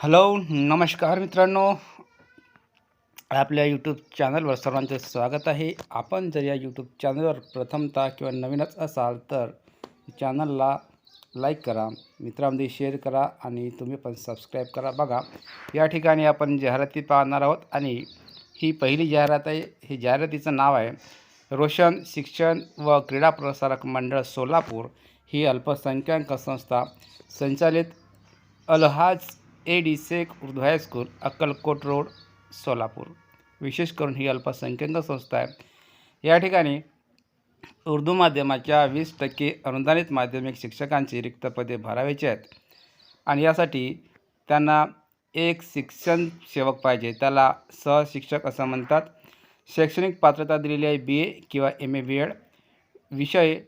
Hello नमस्कार मित्रांनो. आपल्या यूट्यूब चॅनलवर सर्वांचे स्वागत आहे. आपण जर या यूट्यूब चॅनलवर प्रथमतः किंवा नवीनच असाल तर चॅनलला लाईक करा मित्रांमध्ये शेअर करा आणि तुम्ही पण सबस्क्राईब करा. बघा या ठिकाणी आपण जाहिराती पाहणार आहोत आणि ही पहिली जाहिरात आहे. ही जाहिरातीचं नाव आहे रोशन शिक्षण व क्रीडा प्रसारक मंडळ सोलापूर. ही अल्पसंख्याक संस्था संचालित Alhaj A D sec Urdu high school Akkalkot road Solapur. विशेष करून ही अल्पसंख्याक संस्था आहे. या ठिकाणी उर्दू माध्यमाच्या वीस टक्के अनुदानित माध्यमिक शिक्षकांची रिक्त पदे भरावायची आहेत. आणि यासाठी त्यांना एक शिक्षण सेवक पाहिजे. त्याला सहशिक्षक असं म्हणतात. शैक्षणिक पात्रता दिलेली आहे बी ए किंवा एम ए बी एड विषय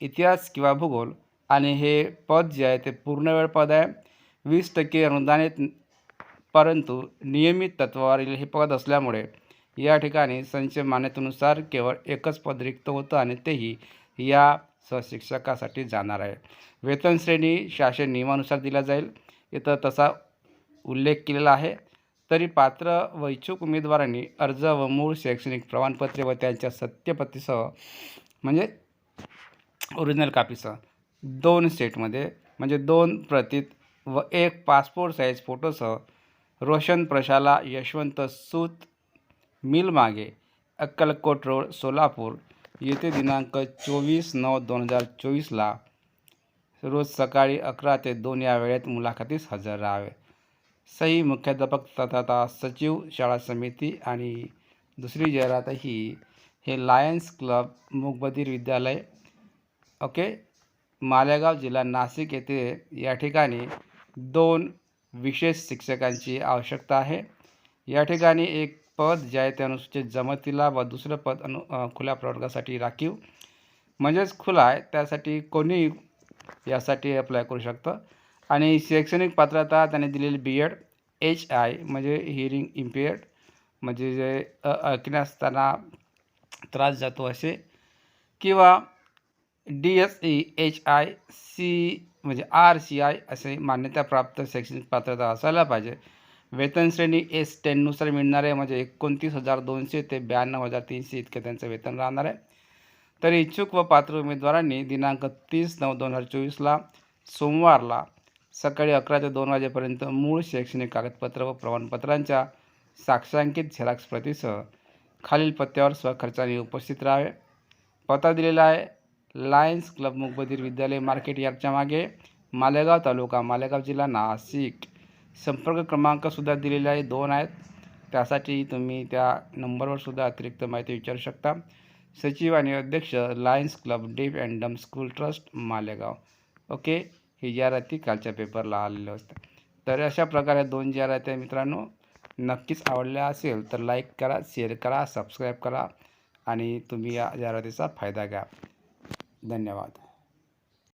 इतिहास किंवा भूगोल. आणि हे पद जे आहे ते पूर्णवेळ पद आहे. वीस टक्के अनुदानित परंतु नियमित तत्वावरील हे पद असल्यामुळे या ठिकाणी संच मान्यतेनुसार केवळ एकच पद रिक्त होतं आणि तेही या सहशिक्षकासाठी जाणार आहे. वेतन श्रेणी शासन नियमानुसार दिला जाईल. इथं तसा उल्लेख केलेला आहे. तरी पात्र व इच्छुक उमेदवारांनी अर्ज व मूळ शैक्षणिक प्रमाणपत्रे व त्यांच्या सत्यपतीसह म्हणजे ओरिजिनल कापीसह दोन सेटमध्ये म्हणजे दोन प्रतीत व एक पासपोर्ट साईज फोटोसह रोशन प्रशाला यशवंत सूत मिलमागे अक्कलकोट रोड सोलापूर येथे दिनांक चोवीस नऊ दोन हजार चोवीसला रोज सकाळी अकरा ते दोन या वेळेत मुलाखतीस हजर राहावे. सही मुख्याध्यापक तथा सचिव शाळा समिती आणि दुसरी जाहिरातही हे लायन्स क्लब मूकबधीर विद्यालय ओके मालेगाव जिल्हा नाशिक येथे या ठिकाणी दोन विशेष शिक्षकांची आवश्यकता आहे. या ठिकाणी एक पद जे आहे ते अनुसूचित जमातीला व दुसरं पद अनु खुल्या प्रवर्गासाठी राखीव. म्हणजेच खुला आहे त्यासाठी कोणी यासाठी अप्लाय करू शकतं. आणि शैक्षणिक पात्रता त्याने दिलेली बी एड एच आय म्हणजे हिअरिंग इम्पेअर्ड म्हणजे जे अ ऐकण्यास त्यांना त्रास जातो असे किंवा D S E H I C म्हणजे आर सी आय असे मान्यताप्राप्त शैक्षणिक पात्रता असायला पाहिजे. वेतन श्रेणी एस टेननुसार मिळणारे म्हणजे एकोणतीस हजार दोनशे ते ब्याण्णव हजार तीनशे इतके त्यांचं वेतन राहणार आहे. तर इच्छुक व पात्र उमेदवारांनी दिनांक तीस नऊ दोन हजार चोवीसला सोमवारला सकाळी अकरा ते दोन वाजेपर्यंत मूळ शैक्षणिक कागदपत्र व प्रमाणपत्रांच्या साक्षांकित झेरॉक्स प्रतीसह खालील पत्त्यावर स्वखर्चाने उपस्थित राहावे. पत्ता दिलेला आहे लायन्स क्लब मुकबधीर विद्यालय मार्केट यार्डच्या मागे मालेगाव तालुका मालेगाव जिल्हा नाशिक. संपर्क क्रमांकसुद्धा दिलेले आहे दोन आहेत. त्यासाठी तुम्ही त्या नंबरवरसुद्धा अतिरिक्त माहिती विचारू शकता. सचिव आणि अध्यक्ष Lions club deaf and dumb school trust Malegaon. Okay? ही जाहिराती कालच्या पेपरला आलेल्या असतात तर अशा प्रकारे दोन जाहिराती आहे मित्रांनो नक्कीच आवडल्या असेल तर लाईक करा शेअर करा सबस्क्राईब करा आणि तुम्ही या जाहिरातीचा फायदा घ्या. धन्यवाद.